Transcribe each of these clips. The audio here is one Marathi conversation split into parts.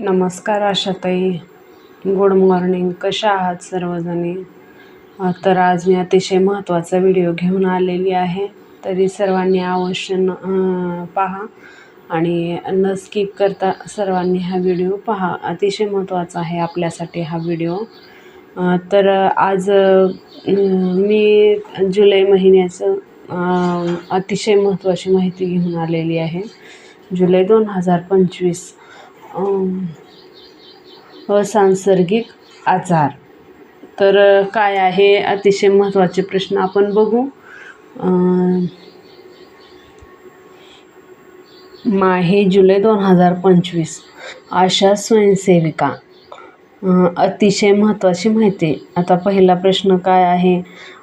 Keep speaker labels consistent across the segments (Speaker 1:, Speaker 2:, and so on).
Speaker 1: नमस्कार आशाताई. गुड मॉर्निंग कशा आहात सर्वजणी? तर आज मी अतिशय महत्त्वाचा व्हिडिओ घेऊन आलेली आहे. तरी सर्वांनी अवश्य न पहा. आणि न स्किप करता सर्वांनी हा व्हिडिओ पहा. अतिशय महत्त्वाचा आहे आपल्यासाठी हा व्हिडिओ. तर आज मी जुलै महिन्याचं अतिशय महत्त्वाची माहिती घेऊन आलेली आहे. जुलै दोन हजार पंचवीस. असांसर्गिक आजार. तर काय आहे? अतिशय महत्त्वाचे प्रश्न आपण बघू. माहे जुलै दोन हजार पंचवीस. आशा स्वयंसेविका. अतिशय महत्त्वाची माहिती. आता पहिला प्रश्न काय आहे?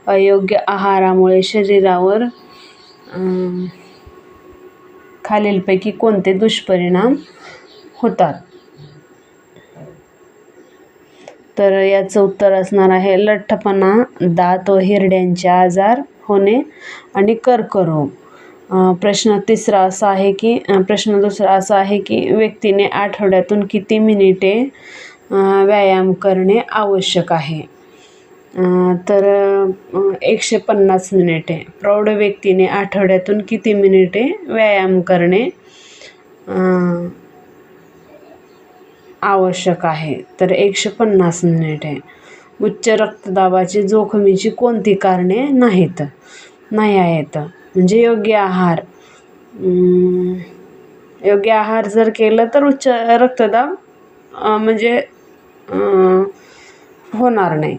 Speaker 1: अयोग्य आहारामुळे शरीरावर खालीलपैकी कोणते दुष्परिणाम होतात. तर याचं उत्तर असणार आहे लठ्ठपणा दात व हिरड्यांचे आजार होणे आणि कर्करोग. प्रश्न तिसरा असा आहे की प्रश्न दुसरा असा आहे की व्यक्तीने आठवड्यातून किती मिनिटे व्यायाम करणे आवश्यक आहे? तर एकशे पन्नास मिनिटे. प्रौढ व्यक्तीने आठवड्यातून किती मिनिटे व्यायाम करणे आवश्यक आहे. तर एकशे पन्नास मिनिटे उच्च रक्तदाबाची जोखमीची कोणती कारणे नाहीत? नाही आहेत. म्हणजे योग्य आहार. योग्य आहार जर केलं तर उच्च रक्तदाब म्हणजे होणार नाही.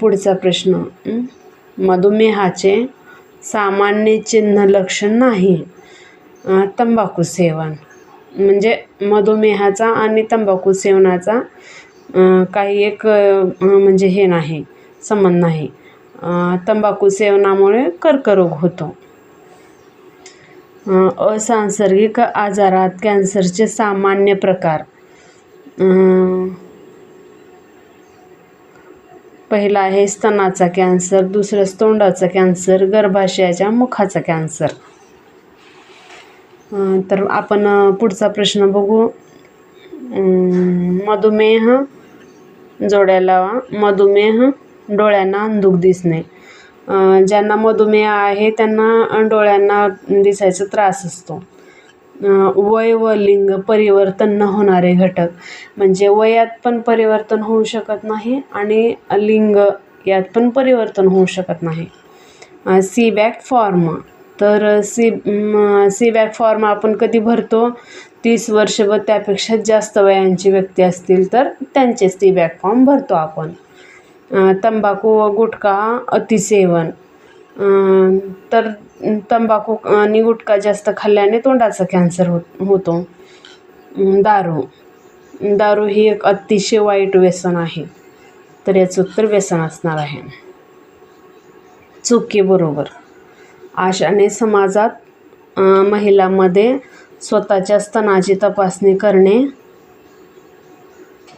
Speaker 1: पुढचा प्रश्न. मधुमेहाचे सामान्य चिन्ह लक्षण नाही. तंबाखू सेवन. म्हणजे मधुमेहाचा आणि तंबाखू सेवनाचा काही एक म्हणजे हे नाही संबंध नाही. तंबाखू सेवनामुळे कर्करोग होतो. असांसर्गिक असंसर्गिक आजारात कॅन्सरचे सामान्य प्रकार. पहिला आहे स्तनाचा कॅन्सर दुसरं तोंडाचा कॅन्सर गर्भाशयाच्या मुखाचा कॅन्सर. तर आपण पुढचा प्रश्न बघू. मधुमेह जोड्या लावा. मधुमेह डोळ्यांना अंधुक दिसणे. ज्यांना मधुमेह आहे त्यांना डोळ्यांना दिसायचा त्रास असतो. वय व लिंग परिवर्तन न होणारे घटक. म्हणजे वयात पण परिवर्तन होऊ शकत नाही आणि लिंग यात पण परिवर्तन होऊ शकत नाही. सी बॅक फॉर्म तर सी सी बॅक फॉर्म आपण कधी भरतो तीस वर्ष व त्यापेक्षा जास्त वयांची व्यक्ती असतील तर त्यांचे सी बॅक फॉर्म भरतो आपण. तंबाखू व गुटखा अतिसेवन. तर तंबाखू आणि गुटखा जास्त खाल्ल्याने तोंडाचा कॅन्सर होत होतो. दारू. दारू ही एक अतिशय वाईट व्यसन आहे. तर याचं उत्तर व्यसन असणार आहे. चुकी बरोबर. आशाने समाजात महिलांमध्ये स्वतःच्या स्तनाची तपासणी करणे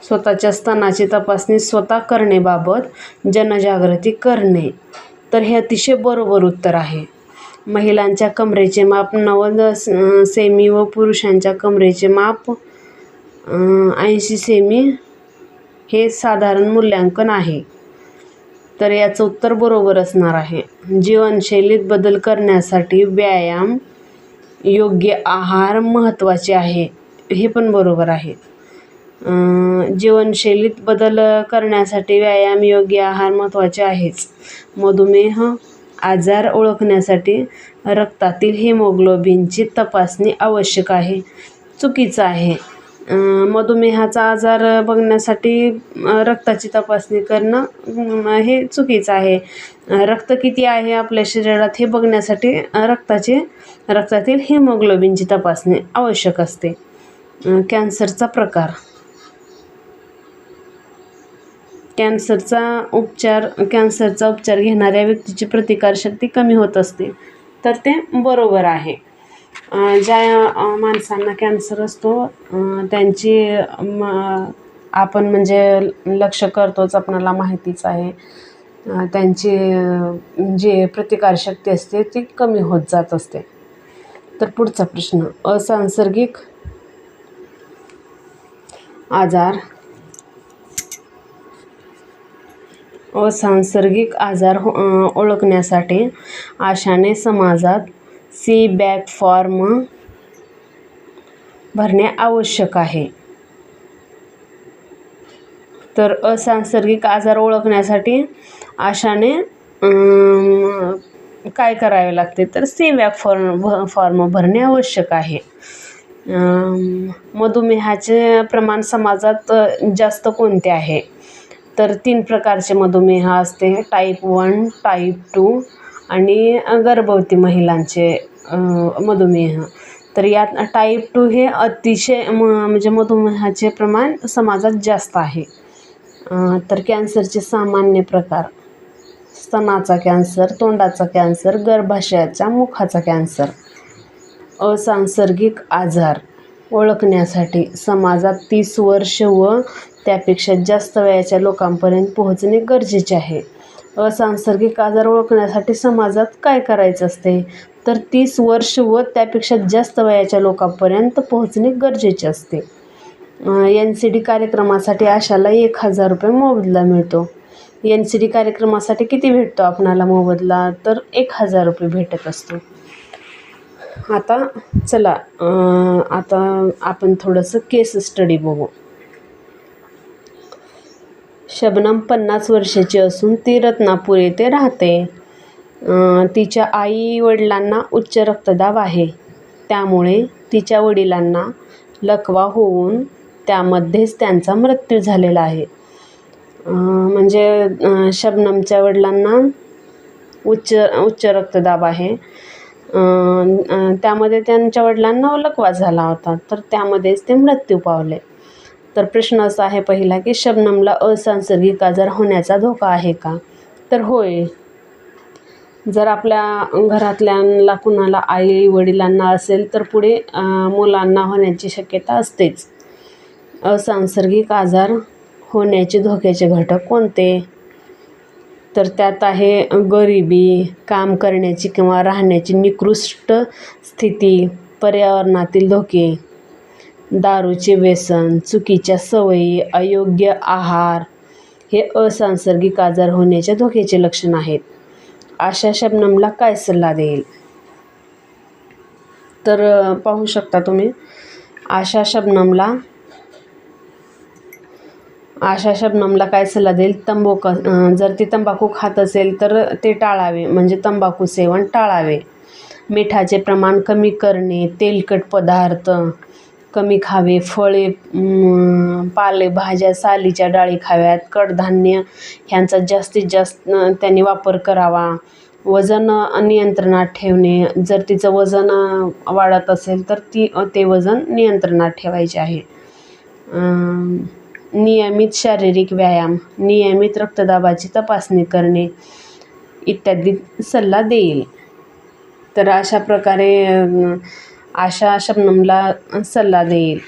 Speaker 1: स्वतःच्या स्तनाची तपासणी स्वतः करणेबाबत जनजागृती करणे तर हे अतिशय बरोबर उत्तर आहे. महिलांच्या कमरेचे माप नव्वद सेमी व पुरुषांच्या कमरेचे माप ऐंशी सेमी हे साधारण मूल्यांकन आहे. तर याचं उत्तर बरोबर असणार आहे. जीवनशैलीत बदल करण्यासाठी व्यायाम योग्य आहार महत्त्वाचे आहे. हे पण बरोबर आहे. जीवनशैलीत बदल करण्यासाठी व्यायाम योग्य आहार महत्त्वाचे आहेच. मधुमेह आजार ओळखण्यासाठी रक्तातील हिमोग्लोबिनची तपासणी आवश्यक आहे. चुकीचं आहे. मधुमेहाचा आजार बघण्यासाठी रक्ताची तपासणी करणं हे चुकीचं आहे. रक्त किती आहे आपल्या शरीरात हे बघण्यासाठी रक्ताचे रक्तातील हिमोग्लोबिनची तपासणी आवश्यक असते. कॅन्सरचा प्रकार. कॅन्सरचा उपचार कॅन्सरचा उपचार घेणाऱ्या व्यक्तीची प्रतिकारशक्ती कमी होत असते. तर ते बरोबर आहे. ज्या माणसांना कॅन्सर असतो त्यांची म, आपण म्हणजे लक्ष करतोच आपणाला माहितीच आहे. त्यांची जी प्रतिकारशक्ती असते ती कमी होत जात असते. तर पुढचा प्रश्न असंसर्गिक आजार. असंसर्गिक आजार हो ओळखण्यासाठी आशाने समाजात सी बॅक फॉर्म भरणे आवश्यक आहे. तर असांसर्गिक आजार ओळखण्यासाठी आशाने काय करावे लागते? तर सी बॅक फॉर्म भ फॉर्म भरणे आवश्यक आहे. मधुमेहाचे प्रमाण समाजात जास्त कोणते आहे? तर तीन प्रकारचे मधुमेह असते. टाईप वन टाईप टू आणि गर्भवती महिलांचे मधुमेह. तर यात टाईप टू हे अतिशय म म्हणजे मधुमेहाचे प्रमाण समाजात जास्त आहे. तर कॅन्सरचे सामान्य प्रकार. स्तनाचा कॅन्सर तोंडाचा कॅन्सर गर्भाशयाचा मुखाचा कॅन्सर. असंसर्गिक आजार ओळखण्यासाठी समाजात तीस वर्ष व त्यापेक्षा जास्त वयाच्या लोकांपर्यंत पोहोचणे गरजेचे आहे. असांसर्गिक आजार ओळखण्यासाठी समाजात काय करायचं असते? तर तीस वर्ष व त्यापेक्षा जास्त वयाच्या लोकांपर्यंत पोहोचणे गरजेचे असते. एन सी डी कार्यक्रमासाठी आशाला एक हजार रुपये मोबदला मिळतो. एन सी डी कार्यक्रमासाठी किती भेटतो आपणाला मोबदला? तर एक हजार रुपये भेटत असतो. आता चला आता आपण थोडंसं केस स्टडी बघू. शबनम पन्नास वर्षाची असून ती रत्नापूर येथे राहते. तिच्या आई वडिलांना उच्च रक्तदाब आहे. त्यामुळे तिच्या वडिलांना लकवा होऊन त्यामध्येच त्यांचा मृत्यू झालेला आहे. म्हणजे शबनमच्या वडिलांना उच्च उच्च रक्तदाब आहे. त्यामध्ये त्यांच्या वडिलांना लकवा झाला होता. तर त्यामध्येच ते मृत्यू पावले. तर प्रश्न असा आहे पहिला की शबनमला असंसर्गिक आजार होण्याचा धोका आहे का? तर होय. जर आपल्या घरातल्यांना कुणाला आई वडिलांना असेल तर पुढे मुलांना होण्याची शक्यता असतेच. असंसर्गिक आजार होण्याचे धोक्याचे घटक कोणते? तर त्यात आहे गरिबी काम करण्याची किंवा राहण्याची निकृष्ट स्थिती पर्यावरणातील धोके. दारूचे व्यसन चुकीच्या सवयी अयोग्य आहार हे असंसर्गिक आजार होण्याच्या धोक्याचे लक्षण आहेत. आशा शबनमला काय सल्ला देईल? तर पाहू शकता तुम्ही आशा शबनमला आशा शबनमला काय सल्ला देईल? तंबाखू जर ती तंबाखू खात असेल तर ते टाळावे म्हणजे तंबाखू सेवन टाळावे. मिठाचे प्रमाण कमी करणे तेलकट पदार्थ कमी खावे फळे पालेभाज्या सालीच्या डाळी खाव्यात कडधान्य ह्यांचा जास्तीत जास्त त्यांनी वापर करावा. वजन नियंत्रणात ठेवणे जर तिचं वजन वाढत असेल तर ती ते वजन नियंत्रणात ठेवायचे आहे. नियमित शारीरिक व्यायाम नियमित रक्तदाबाची तपासणी करणे इत्यादी सल्ला देईल. तर अशा प्रकारे आशा शबनमला सल्ला देईल.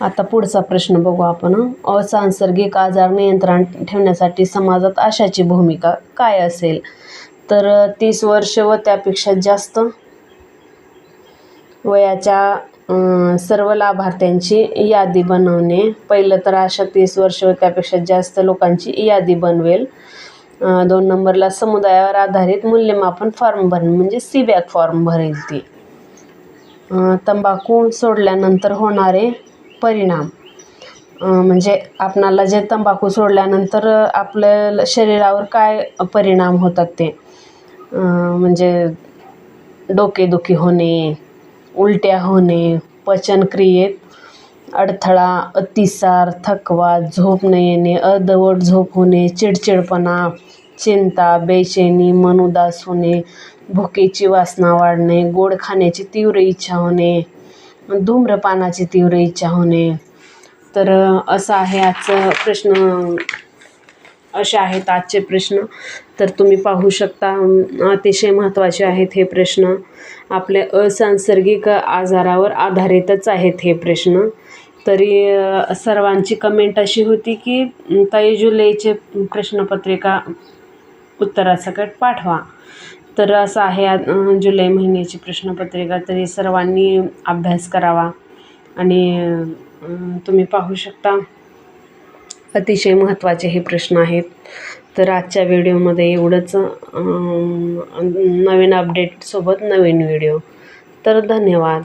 Speaker 1: आता पुढचा प्रश्न बघू आपण असंसर्गिक आजार नियंत्रण ठेवण्यासाठी समाजात आशाची भूमिका काय असेल? तर तीस वर्ष व त्यापेक्षा जास्त वयाच्या सर्व लाभार्थ्यांची यादी बनवणे. पहिलं तर अशा तीस वर्ष व त्यापेक्षा जास्त लोकांची यादी बनवेल. दोन नंबरला समुदायावर आधारित मूल्यमापन फॉर्म भरणे म्हणजे सी बॅक फॉर्म भरेल ती. तंबाखू सोडल्यानंतर होणारे परिणाम. म्हणजे आपणाला जे तंबाखू सोडल्यानंतर आपल्या शरीरावर काय परिणाम होतात ते? म्हणजे डोकेदुखी होणे उलट्या होणे पचनक्रियेत अडथळा अतिसार थकवा झोप न येणे अर्धवट झोप होणे चिडचिडपणा चिंता बेचैनी मन उदास होणे भुकेची वासना वाढणे गोड खाण्याची तीव्र इच्छा होणे धूम्रपानाची तीव्र इच्छा होणे. तर असं आहे आजचं प्रश्न. असे आहेत आजचे प्रश्न. तर तुम्ही पाहू शकता अतिशय महत्त्वाचे आहेत हे प्रश्न. आपल्या असंसर्गिक आजारावर आधारितच आहेत हे प्रश्न. तरी सर्वांची कमेंट अशी होती की ताई जुलैचे प्रश्नपत्रिका उत्तरासकट पाठवा. तर असं आहे जुलै महिन्याची प्रश्नपत्रिका तरी सर्वांनी अभ्यास करावा. आणि तुम्ही पाहू शकता अतिशय महत्त्वाचे हे प्रश्न आहेत. तर आजच्या व्हिडिओमध्ये एवढंच. नवीन अपडेटसोबत नवीन व्हिडिओ. तर धन्यवाद.